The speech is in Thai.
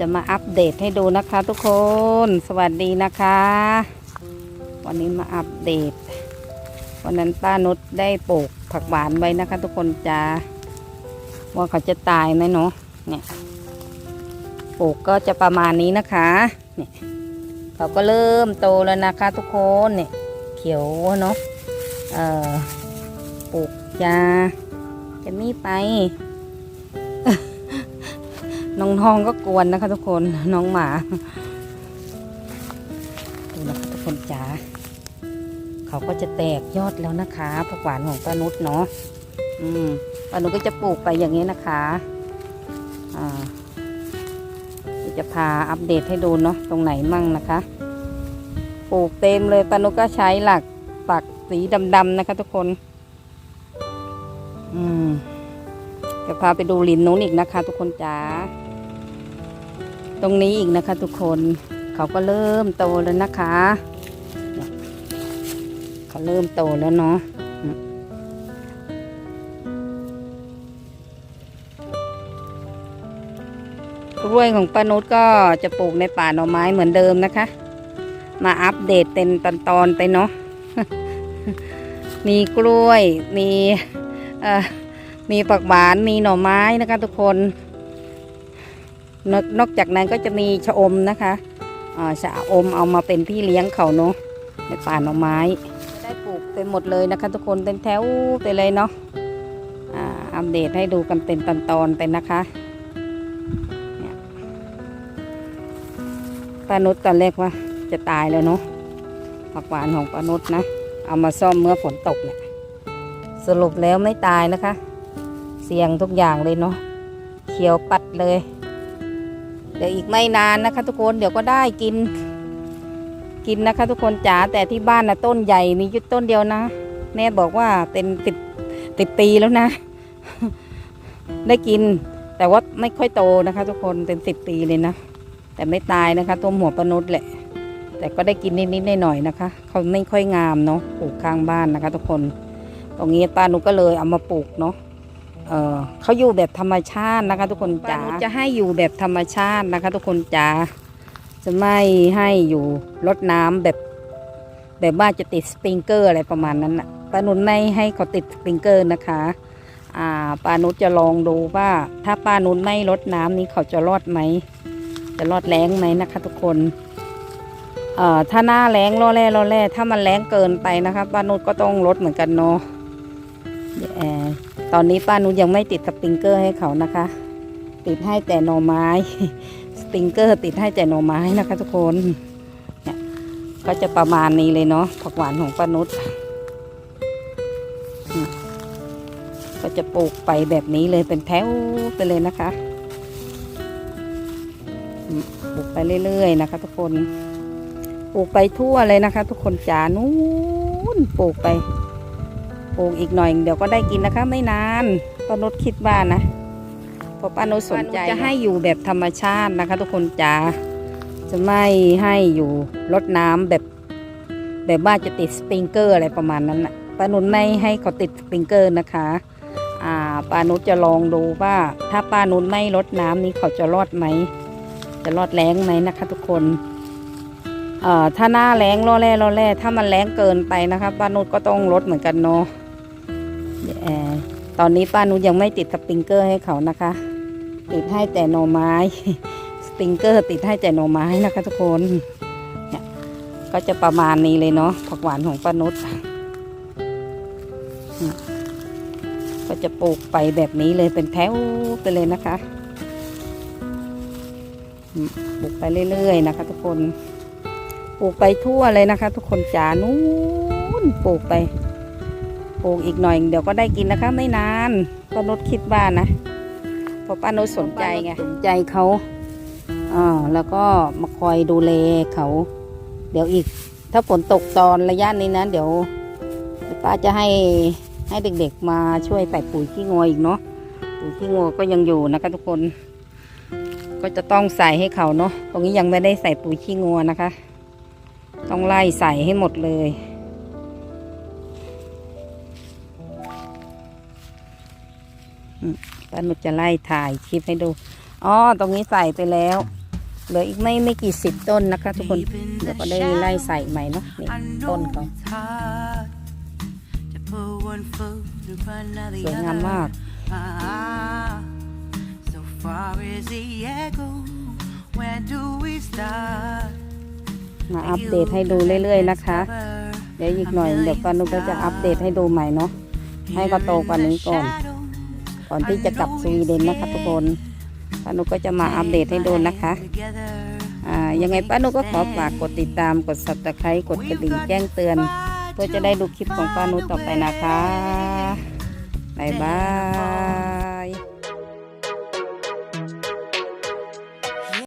จะมาอัปเดตให้ดูนะคะทุกคน สวัสดีนะคะ วันนี้มาอัปเดต วันนั้นป้านุชได้ปลูกผักหวานไว้นะคะ ทุกคนจะว่าเขาจะตายไหมเนาะเนี่ยปลูกก็จะประมาณนี้นะคะเนี่ยเขาก็เริ่มโตแล้วนะคะ ทุกคนเนี่ยเขียวเนาะเอ่อปลูกยาจะมีไป น้องทองก็กวนนะคะทุกคนน้องหมาดูนะคะทุกคนจ๋าเขาก็จะแตกยอดแล้วนะคะผักหวานของป้านุชเนาะอืมป้านุชก็จะปลูกไปอย่างนี้นะคะอ่าจะพาอัปเดตให้ดูเนาะตรงไหนมั่งนะคะ ปลูกเต็มเลยป้านุชก็ใช้หลักปักสีดำๆนะคะ ทุกคนอืมจะพาไปดูริมนู้นอีกนะคะ ทุกคนจ๋า ตรงนี้อีกนะคะทุกคนเขาก็เริ่มโตแล้วนะคะ เขาเริ่มโตแล้วเนาะกล้วยของป้านุชก็จะปลูกในป่าหน่อไม้เหมือนเดิมนะคะ มาอัปเดตเป็นตอนๆไปเนาะมีกล้วยมีเอ่อมีผักหวานมีหน่อไม้นะคะทุกคน นอกนอกจากนั้นก็จะมีชะอมนะคะชะอมเอามาเป็นพี่เลี้ยงเขาเนาะในป่าหน่อไม้ ได้ปลูกไปหมดเลยนะคะ ทุกคนเป็นแถวไปเลยเนาะอ่าอัปเดตให้ดูกันเป็นตอนๆไปนะคะป้านุชตอนแรกว่าจะตายแล้วเนาะผักหวานของป้านุชนะ เอามาซ่อมเมื่อฝนตกเนี่ยสรุปแล้วไม่ตายนะคะ เสี่ยงทุกอย่างเลยเนาะเขียวปัดเลย เดี๋ยวอีกไม่นานนะคะ ทุกคนเดี๋ยวก็ได้กิน กินนะคะ ทุกคนจ๋าแต่ที่บ้านนะต้นใหญ่มียุดต้นเดียวนะแม่บอกว่าเป็นติดติดปีแล้วนะ ได้กิน แต่ว่าไม่ค่อยโตนะคะ ทุกคนเป็นสิบปีเลยนะแต่ไม่ตายนะคะ ตัวหัวปนุษแหละ แต่ก็ได้กินนิดๆหน่อยๆนะคะเขาไม่ค่อยงามเนาะปลูกข้างบ้านนะคะ ทุกคน ตรงนี้ป้านุก็เลยเอามาปลูกเนาะ เออเขาอยู่แบบธรรมชาตินะคะ ทุกคนจ๋าจะให้อยู่แบบธรรมชาตินะคะ ทุกคนจ๋าจะไม่ให้อยู่รดน้ำแบบ แบบว่าจะติดสปริงเกอร์อะไรประมาณนั้นนะป้านุชไม่ให้เขาติดสปริงเกอร์นะคะอ่าป้านุชจะลองดูว่า ถ้าป้านุชไม่รดน้ำนี้เขาจะรอดไหมจะรอดแรงไหมนะคะ ทุกคนเอ่อถ้าหน้าแรงรอแร่รอแร่ถ้ามันแรงเกินไปนะคะป้านุชก็ต้องลดเหมือนกันเนาะเอ่อ ตอนนี้ป้านุชยังไม่ติดสปริงเกอร์ให้เขานะคะ ติดให้แต่หน่อไม้ สปริงเกอร์ ติดให้แต่หน่อไม้นะคะ ทุกคนเนี่ยก็จะประมาณนี้เลยเนาะผักหวานของป้านุชก็จะปลูกไปแบบนี้เลยเป็นแถวไปเลยนะคะปลูกไปเรื่อยๆนะคะ ทุกคน ปลูกไปทั่วเลยนะคะ ทุกคนจ๋านู้นปลูกไป ปลูกอีกหน่อย เดี๋ยวก็ได้กินนะคะไม่นานป้านุชคิดว่านะเพราะป้านุชสนใจจะให้อยู่แบบธรรมชาตินะคะ ทุกคนจ๋าจะไม่ให้อยู่รดน้ำแบบแบบว่าจะติดสปริงเกอร์อะไรประมาณนั้นนะป้านุชไม่ให้เขาติดสปริงเกอร์นะคะอ่าป้านุชจะลองดูว่า ถ้าป้านุชไม่รดน้ำนี้เขาจะรอดไหมจะรอดแรงไหมนะคะ ทุกคนเอ่อถ้าหน้าแรงรอแร่รอแร่ถ้ามันแรงเกินไปนะคะป้านุชก็ต้องลดเหมือนกันเนาะเอ่อ ตอนนี้ป้านุยังไม่ติดสปริงเกอร์ให้เขานะคะ ติดให้แต่หน่อไม้ สปริงเกอร์ติดให้แต่หน่อไม้นะคะทุกคนเนี่ยก็จะประมาณนี้เลยเนาะผักหวานของป้านุชก็จะปลูกไปแบบนี้เลยเป็นแถวไปเลยนะคะปลูกไปเรื่อยๆนะคะ ทุกคน ปลูกไปทั่วเลยนะคะ ทุกคนจ๋านู้นปลูกไป ปลูกอีกหน่อย เดี๋ยวก็ได้กินนะคะไม่นานป้านุชคิดว่านะเพราะป้านุชสนใจไงสนใจเขาอ่าแล้วก็มาคอยดูแลเขา เดี๋ยวอีก ถ้าฝนตกตอนระยะนี้นะเดี๋ยวป้าจะให้ให้เด็กๆมาช่วยใส่ปุ๋ยขี้งัวอีกเนาะปุ๋ยขี้งัวก็ยังอยู่นะคะทุกคน ก็จะต้องใส่ให้เขาเนาะตรงนี้ยังไม่ได้ใส่ปุ๋ยขี้งัวนะคะ ต้องไล่ใส่ให้หมดเลย ป้านุชจะไล่ถ่ายคลิปให้ดูอ๋อตรงนี้ใส่ไปแล้วเหลืออีกไม่ไม่กี่สิบต้นนะคะ ทุกคนเดี๋ยวก็ได้ไล่ใส่ใหม่เนาะนี่ I ต้น know เขา it's hard to put one foot in front of the สวยงาม other. มาก Ah, so far as the echo, when do we start? มาอัปเดตให้ดูเรื่อยๆนะคะ เดี๋ยวอีกหน่อยเดี๋ยวป้านุกก็จะอัปเดตให้ดูใหม่เนาะให้เขาโตกว่านี้ก่อน ก่อนที่จะกลับสวีเดนนะคะทุกคนป้านุกก็จะมาอัปเดตให้ดูนะคะอ่ายังไงป้านุกก็ขอฝากกดติดตามกด subscribe กดกระดิ่งแจ้งเตือน เพื่อจะได้ดูคลิปของป้านุกต่อไปนะคะบ๊ายบาย